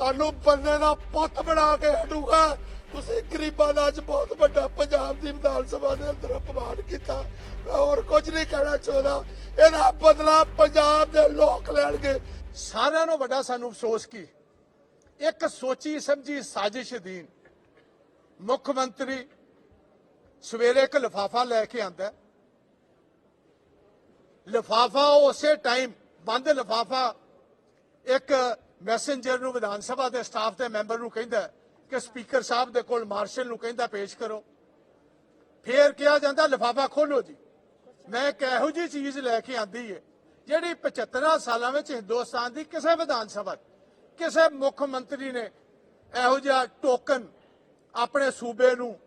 ਤੁਹਾਨੂੰ ਬੰਦੇ ਦਾ ਪੁੱਤ ਬਣਾ ਕੇ ਹਟੂਗਾ। ਤੁਸੀਂ ਗਰੀਬਾਂ ਦਾ ਅੱਜ ਬਹੁਤ ਵੱਡਾ ਪੰਜਾਬ ਦੀ ਵਿਧਾਨ ਸਭਾ ਦੇ ਅੰਦਰ ਅਪਮਾਨ ਕੀਤਾ। ਮੈਂ ਹੋਰ ਕੁਝ ਨਹੀਂ ਕਹਿਣਾ ਚਾਹੁੰਦਾ। ਇਹਦਾ ਬਦਲਾ ਪੰਜਾਬ ਦੇ ਲੋਕ ਲੈਣਗੇ। ਸਾਰਿਆਂ ਨੂੰ ਵੱਡਾ ਸਾਨੂੰ ਅਫਸੋਸ ਕੀ? ਇੱਕ ਸੋਚੀ ਸਮਝੀ ਸਾਜ਼ਿਸ਼ ਅਧੀਨ ਮੁੱਖ ਮੰਤਰੀ ਸਵੇਰੇ ਇੱਕ ਲਿਫਾਫਾ ਲੈ ਕੇ ਆਂਦਾ ਲਿਫਾਫਾ ਉਸੇ ਟਾਈਮ ਬੰਦ ਲਿਫਾਫਾ ਇੱਕ ਮੈਸੇਂਜਰ ਨੂੰ, ਵਿਧਾਨ ਸਭਾ ਦੇ ਸਟਾਫ ਦੇ ਮੈਂਬਰ ਨੂੰ ਕਹਿੰਦਾ ਕਿ ਸਪੀਕਰ ਸਾਹਿਬ ਦੇ ਕੋਲ ਮਾਰਸ਼ਲ ਨੂੰ ਕਹਿੰਦਾ ਪੇਸ਼ ਕਰੋ। ਫੇਰ ਕਿਹਾ ਜਾਂਦਾ, ਲਿਫਾਫਾ ਖੋਲੋ ਜੀ। ਮੈਂ ਇੱਕ ਇਹੋ ਜਿਹੀ ਚੀਜ਼ ਲੈ ਕੇ ਆਂਦੀ ਹੈ ਜਿਹੜੀ 75 ਸਾਲਾਂ ਵਿੱਚ ਹਿੰਦੁਸਤਾਨ ਦੀ ਕਿਸੇ ਵਿਧਾਨ ਸਭਾ ਕਿਸੇ ਮੁੱਖ ਮੰਤਰੀ ਨੇ ਇਹੋ ਜਿਹਾ ਟੋਕਨ ਆਪਣੇ ਸੂਬੇ ਨੂੰ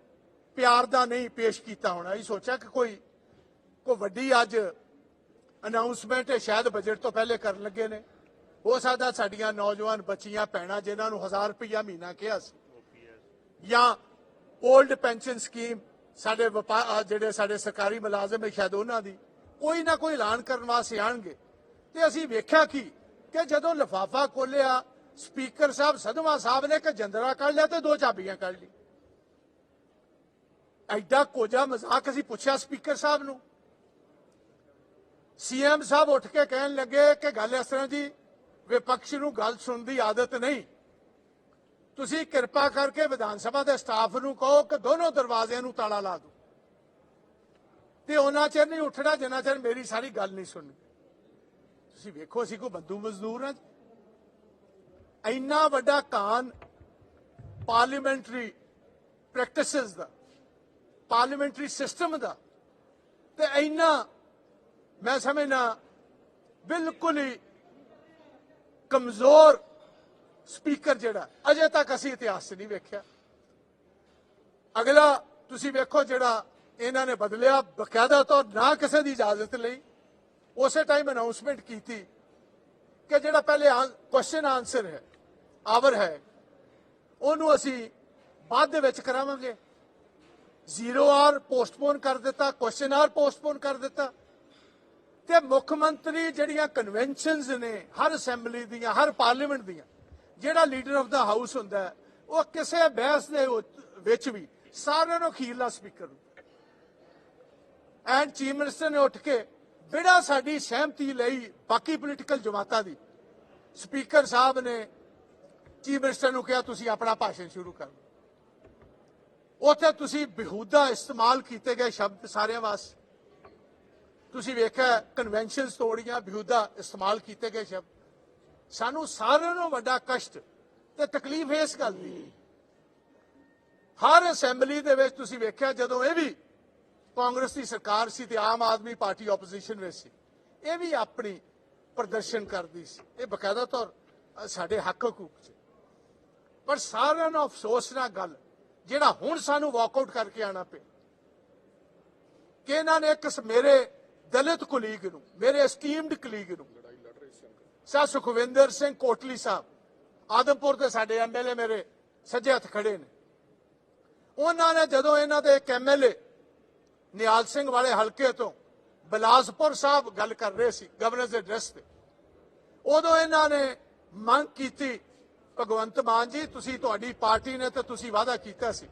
ਪਿਆਰ ਦਾ ਨਹੀਂ ਪੇਸ਼ ਕੀਤਾ ਹੋਣਾ। ਇਹ ਸੋਚਿਆ ਕਿ ਕੋਈ ਕੋਈ ਵੱਡੀ ਅੱਜ ਅਨਾਉਂਸਮੈਂਟ ਸ਼ਾਇਦ ਬਜਟ ਤੋਂ ਪਹਿਲੇ ਕਰਨ ਲੱਗੇ ਨੇ। ਹੋ ਸਕਦਾ ਸਾਡੀਆਂ ਨੌਜਵਾਨ ਬੱਚੀਆਂ, ਭੈਣਾਂ ਜਿਨ੍ਹਾਂ ਨੂੰ 1000 ਰੁਪਇਆ ਮਹੀਨਾ ਕਿਹਾ ਸੀ। ਜਾਂ 올ਡ ਪੈਨਸ਼ਨ ਸਕੀਮ ਸਾਡੇ ਵਪਾ- ਜਿਹੜੇ ਸਾਡੇ ਸਰਕਾਰੀ ਮੁਲਾਜ਼ਮ ਹੈ ਸ਼ਾਇਦ ਉਹਨਾਂ ਦੀ, ਕੋਈ ਨਾ ਕੋਈ ਐਲਾਨ ਕਰਨ ਵਾਸਤੇ ਆਣਗੇ ਤੇ ਅਸੀਂ ਵੇਖਿਆ ਕੀ, ਕਿ ਜਦੋਂ ਲਫਾਫਾ ਖੋਲਿਆ ਸਪੀਕਰ ਸਾਹਿਬ ਸਦਮਾ ਸਾਹਿਬ ਨੇ ਇੱਕ ਜੰਦਰਾ ਕੱਢ ਲਿਆ ਤੇ ਦੋ ਚਾਬੀਆਂ ਕੱਢ ਲਈ ਐਡਾ ਕੋਜਾ ਮਜ਼ਾਕ ਅਸੀਂ ਪੁੱਛਿਆ ਸਪੀਕਰ ਸਾਹਿਬ ਨੂੰ। ਸੀਐਮ ਸਾਹਿਬ ਉੱਠ ਕੇ ਕਹਿਣ ਲੱਗੇ ਕਿ ਗੱਲ ਇਸ ਤਰ੍ਹਾਂ ਜੀ ਵਿਪਕਸ਼ ਨੂੰ ਗੱਲ ਸੁਣਨ ਦੀ ਆਦਤ ਨਹੀਂ। ਤੁਸੀਂ ਕਿਰਪਾ ਕਰਕੇ ਵਿਧਾਨ ਸਭਾ ਦੇ ਸਟਾਫ ਨੂੰ ਕਹੋ ਕਿ ਦੋਨੋਂ ਦਰਵਾਜ਼ਿਆਂ ਨੂੰ ਤਾਲਾ ਲਾ ਦਿਓ। ਤੇ ਉਹਨਾਂ ਚਿਰ ਨਹੀਂ ਉੱਠਣਾ, ਜਿੰਨਾ ਚਿਰ ਮੇਰੀ ਸਾਰੀ ਗੱਲ ਨਹੀਂ ਸੁਣਨੀ। ਤੁਸੀਂ ਵੇਖੋ, ਅਸੀਂ ਕੋਈ ਬੰਦੂ ਮਜ਼ਦੂਰ ਹਾਂ ਇੰਨਾ ਵੱਡਾ ਕਾਨ ਪਾਰਲੀਮੈਂਟਰੀ ਪ੍ਰੈਕਟਿਸਿਸ ਦਾ, ਪਾਰਲੀਮੈਂਟਰੀ ਸਿਸਟਮ ਦਾ, ਤੇ ਇੰਨਾ ਮੈਂ ਸਮਝਣਾ ਬਿਲਕੁਲ ਹੀ ਕਮਜ਼ੋਰ ਸਪੀਕਰ ਜਿਹੜਾ, ਅਜੇ ਤੱਕ ਅਸੀਂ ਇਤਿਹਾਸ 'ਚ ਨਹੀਂ ਵੇਖਿਆ। ਅਗਲਾ, ਤੁਸੀਂ ਵੇਖੋ ਜਿਹੜਾ ਇਹਨਾਂ ਨੇ ਬਦਲਿਆ ਬਕਾਇਦਾ ਤੌਰ ਨਾ ਕਿਸੇ ਦੀ ਇਜਾਜ਼ਤ ਲਈ, ਉਸੇ ਟਾਈਮ ਅਨਾਉਂਸਮੈਂਟ ਕੀਤੀ ਕਿ ਜਿਹੜਾ ਪਹਿਲੇ ਕੁਐਸਚਨ ਆਨਸਰ ਹੈ ਆਵਰ ਹੈ, ਉਹਨੂੰ ਅਸੀਂ ਬਾਅਦ ਦੇ ਵਿੱਚ ਕਰਾਵਾਂਗੇ। ਜ਼ੀਰੋ ਆਰ ਪੋਸਟਪੋਨ ਕਰ ਦਿੱਤਾ ਕੁਐਸਚਨ ਆਰ ਪੋਸਟਪੋਨ ਕਰ ਦਿੱਤਾ। ਤੇ ਮੁੱਖ ਮੰਤਰੀ ਜਿਹੜੀਆਂ ਕਨਵੈਨਸ਼ਨਸ ਨੇ, ਹਰ ਅਸੈਂਬਲੀ ਦੀਆਂ, ਹਰ ਪਾਰਲੀਮੈਂਟ ਦੀਆਂ, ਜਿਹੜਾ ਲੀਡਰ ਆਫ ਦਾ ਹਾਊਸ ਹੁੰਦਾ ਉਹ ਕਿਸੇ ਬਹਿਸ ਦੇ ਵਿੱਚ ਵੀ ਸਾਰਿਆਂ ਨੂੰ ਅਖੀਰਲਾ ਸਪੀਕਰ ਐਂਡ ਚੀਫ ਮਿਨਿਸਟਰ ਨੇ ਉੱਠ ਕੇ ਬਿਨਾਂ ਸਾਡੀ ਸਹਿਮਤੀ ਲਈ ਬਾਕੀ ਪੋਲੀਟੀਕਲ ਜਮਾਤਾਂ ਦੀ ਸਪੀਕਰ ਸਾਹਿਬ ਨੇ ਚੀਫ ਮਿਨਿਸਟਰ ਨੂੰ ਕਿਹਾ, ਤੁਸੀਂ ਆਪਣਾ ਭਾਸ਼ਣ ਸ਼ੁਰੂ ਕਰੋ ਉੱਥੇ ਤੁਸੀਂ ਬਿਹੂਦਾ ਇਸਤੇਮਾਲ ਕੀਤੇ ਗਏ ਸ਼ਬਦ ਸਾਰਿਆਂ ਵਾਸਤੇ। ਤੁਸੀਂ ਵੇਖਿਆ ਕਨਵੈਨਸ਼ਨਸ ਤੋੜੀਆਂ ਬਿਹੂਦਾ ਇਸਤੇਮਾਲ ਕੀਤੇ ਗਏ ਸ਼ਬਦ। ਸਾਨੂੰ ਸਾਰਿਆਂ ਨੂੰ ਵੱਡਾ ਕਸ਼ਟ ਤੇ ਤਕਲੀਫ ਇਸ ਗੱਲ ਦੀ। ਹਰ ਅਸੈਂਬਲੀ ਦੇ ਵਿੱਚ ਤੁਸੀਂ ਵੇਖਿਆ ਜਦੋਂ ਇਹ ਵੀ ਕਾਂਗਰਸ ਦੀ ਸਰਕਾਰ ਸੀ ਤੇ ਆਮ ਆਦਮੀ ਪਾਰਟੀ ਆਪੋਜੀਸ਼ਨ ਵਿੱਚ ਸੀ, ਇਹ ਵੀ ਆਪਣੀ ਪ੍ਰਦਰਸ਼ਨ ਕਰਦੀ ਸੀ। ਇਹ ਬਕਾਇਦਾ ਤੌਰ ਸਾਡੇ ਹੱਕ ਹਕੂਕ 'ਚ। ਪਰ ਸਾਰਿਆਂ ਨੂੰ ਅਫਸੋਸ ਨਾਲ ਗੱਲ, ਜਿਹੜਾ ਹੁਣ ਸਾਨੂੰ ਵਾਕਆਊਟ ਕਰਕੇ ਆਣਾ ਪਿਆ, ਕਿ ਇਹਨਾਂ ਨੇ ਇੱਕ ਮੇਰੇ ਦਲਿਤ ਕੁਲੀਗ ਨੂੰ, ਮੇਰੇ ਐਸਟੀਮਡ ਕੁਲੀਗ ਨੂੰ ਸਾ ਸੁਖਵਿੰਦਰ ਸਿੰਘ ਕੋਟਲੀ ਸਾਹਿਬ, ਆਦਮਪੁਰ ਦੇ ਸਾਡੇ ਐਮਐਲਏ ਮੇਰੇ ਸੱਜੇ ਹੱਥ ਖੜੇ ਨੇ। ਉਹਨਾਂ ਨੇ ਜਦੋਂ ਇਹਨਾਂ ਦੇ ਇੱਕ ਐਮਐਲਏ ਨਿਹਾਲ ਸਿੰਘ ਵਾਲੇ ਹਲਕੇ ਤੋਂ ਬਲਾਸਪੁਰ ਸਾਹਿਬ ਗੱਲ ਕਰ ਰਹੇ ਸੀ ਗਵਰਨਰ ਦੇ ਐਡਰੈਸ ਤੇ, ਉਦੋਂ ਇਹਨਾਂ ਨੇ ਮੰਗ ਕੀਤੀ, ਭਗਵੰਤ ਮਾਨ ਜੀ, ਤੁਸੀਂ ਤੁਹਾਡੀ ਪਾਰਟੀ ਨੇ ਤਾਂ ਤੁਸੀਂ ਵਾਅਦਾ ਕੀਤਾ ਸੀ।